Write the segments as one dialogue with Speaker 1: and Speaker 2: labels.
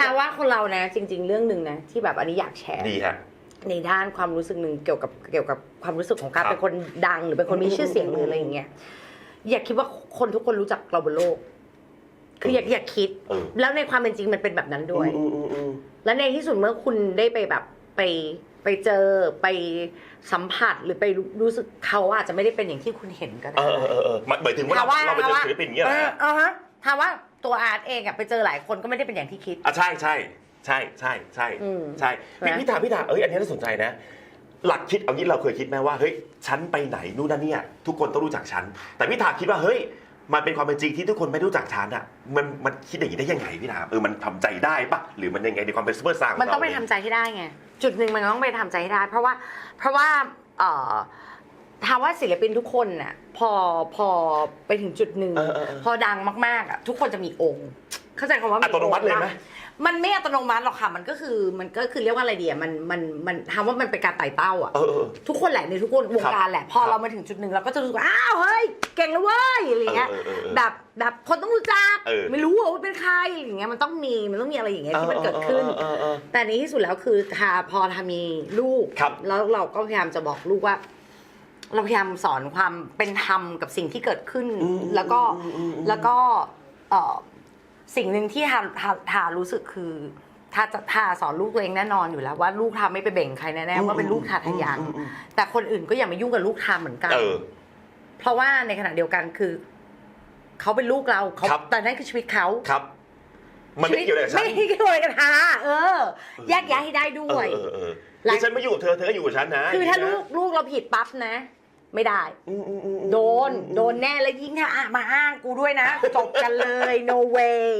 Speaker 1: อาจ
Speaker 2: ถา
Speaker 1: จะ
Speaker 2: มว่าคนเรานะ จริง ๆ เรื่องหนึ่งนะที่แบบอันนี้อยากแชร์
Speaker 1: ดีฮะ
Speaker 2: ในด้านความรู้สึกหนึ่งเกี่ยวกับเกี่ยวกับความรู้สึกของการ
Speaker 1: ครับ
Speaker 2: เป็นคนดัง หรือเป็นคนมีชื่อเสียงหรืออะไรอย่างเงี้ยอย่าคิดว่าคนทุกคนรู้จักเราบนโลก คืออย่าอย่าคิด
Speaker 1: เออ
Speaker 2: แล้วในความเป็นจริงมันเป็นแบบนั้นด้วย
Speaker 1: อืมอืมอืม
Speaker 2: และในที่สุดเมื่อคุณได้ไปแบบไปไปเจอไปสัมผัสหรือไปรู้รู้สึกเขาอาจจะไม่ได้เป็นอย่างที่คุณเห็นก็
Speaker 1: เอ
Speaker 2: ได้
Speaker 1: อเออเออเออหมายหมายถึงว่าเราเราไปเจอศิลปินอย่างเงี้ยเหรอฮะ
Speaker 2: เออฮะถามว่าตัวอาร์ตเองอะไปเจอหลายคนก็ไม่ได้เป็นอย่างที่คิด
Speaker 1: อะใช่ใช่ใช่ใช่ใช่
Speaker 2: อืม
Speaker 1: ใช่พี่
Speaker 2: นะ
Speaker 1: พี่ถามพี่ถามเอ้ยอันนี้น่าสนใจนะ หลักคิดเอางี้เราเคยคิดไหมว่าเฮ้ยฉันไปไหนนู่นนั่นเนี่ยทุกคนต้องรู้จักฉัน แต่พี่ถามคิดว่าเฮ้ย มันเป็นความเป็นจริงที่ทุกคนไม่รู้จักฉันอะมันมันคิดอย่างนี้ได้ยังไงพี่ถามเออมันทำใจได้ปะหรือมันยังไงในความเป็นซูเปอร์สตาร์ข
Speaker 2: มันต้องไป
Speaker 1: เรา
Speaker 2: ทำใจให้ได้ไง จุดหนึ่งมันต้องไปทำใจให้ได้ เพราะว่าเพราะว่าเอ่อ ถามว่าศิลปินทุกคนน่ะพอพอไปถึงจุดหนึ่ง
Speaker 1: เออเออเออ
Speaker 2: พอดังมากๆอะทุกคนจะมีองค์ เข้าใจคำว่า
Speaker 1: อัตโนมัติเลยไหม
Speaker 2: องค์ปะมันไม่อัตโนมัติหรอกค่ะมันก็คือมันก็คือเรียกว่าอะไรดีอะมันมันมันถามว่ามันเป็นการไต่เต้าอะ
Speaker 1: เออเออ
Speaker 2: ทุกคนแหละในทุกคนวงการแหละ พอ
Speaker 1: ครับ
Speaker 2: เรามาถึงจุดหนึ่งเราก็จะรู้สึกว่าอ้าวเฮ้ยเก่งแล้วเว้ยอะไรเงี้ย
Speaker 1: เออเออเออ
Speaker 2: แบบแบบคนต้องรู้จัก
Speaker 1: เออ
Speaker 2: ไม่รู้ว่าเป็นใครอย่างเงี้ยมันต้องมีมันต้องมีอะไรอย่างเงี้ยที่มันเกิดขึ้น
Speaker 1: เออเออเออ
Speaker 2: แต่ในที่สุดแล้วคือทาพอทามีลูก
Speaker 1: ครับ
Speaker 2: แล้วเราก็พยายามจะบอกลูกว่า เราพยายามสอนความเป็นธรรมกับสิ่งที่เกิดขึ้น
Speaker 1: อืม
Speaker 2: แล้วก็
Speaker 1: อืมอืมอืม
Speaker 2: แล้วก็เอ่อสิ่งหนึ่งที่ทาทาทารู้สึกคือทาจะทาสอนลูกตัวเองแน่นอนอยู่แล้วว่าลูกทาไม่ไปเบ่งใครแน่ๆว่าเป็นลูกทาทะยัง
Speaker 1: อืมอืม
Speaker 2: แต่คนอื่นก็อย่ามายุ่งกับลูกทาเหมือนกัน
Speaker 1: เออ
Speaker 2: เพราะว่าในขณะเดียวกันคือ เขาเป็นลูกเราเขา
Speaker 1: ครับ
Speaker 2: แต่นั่นคือชีวิตเขา
Speaker 1: ครับ มันไม่เกี่ยวอะไรกับฉัน
Speaker 2: ไม่เกี่ยวอะไรกับทาเออ แยกย้ายให้ได้ด้วย
Speaker 1: เออเออเออ
Speaker 2: หลัง
Speaker 1: ที่ฉันไม่อยู่กับเธอเธอก็อยู่กับฉันนะ
Speaker 2: คือถ้า
Speaker 1: ย่ง
Speaker 2: ลู
Speaker 1: นี้
Speaker 2: กลูกเราผิดปั๊บนะ ไม่ได้
Speaker 1: นะอืมอืมอืมอืม
Speaker 2: โดน โดนแน่แล้วยิ่งถ้าอะมาอ้างกูด้วยนะ จบกันเลย no way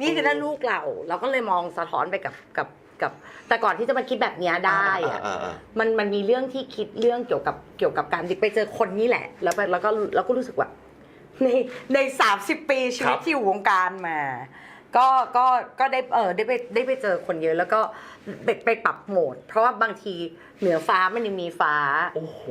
Speaker 2: นี่คือถ้าลูกเรา เราก็เลยมองสะท้อนไปกับกับกับ แต่ก่อนที่จะมาคิดแบบเนี้ยได้อะาาามันมันมีเรื่องที่คิดเรื่องเกี่ยวกับเกี่ยวกับการไปเจอคนนี่แหละ แล้วไปแล้วก็แล้วก็รู้สึกว่าในในสามสิบปีชีวิตที่อยู่วงการมา ก็ก็ก็ได้เออได้ไปได้ไปเจอคนเยอะ แล้วก็ไปไปปรับโหมด เพราะว่าบางทีเหนือฟ้ามันยังมีฟ้า
Speaker 1: โอ้โห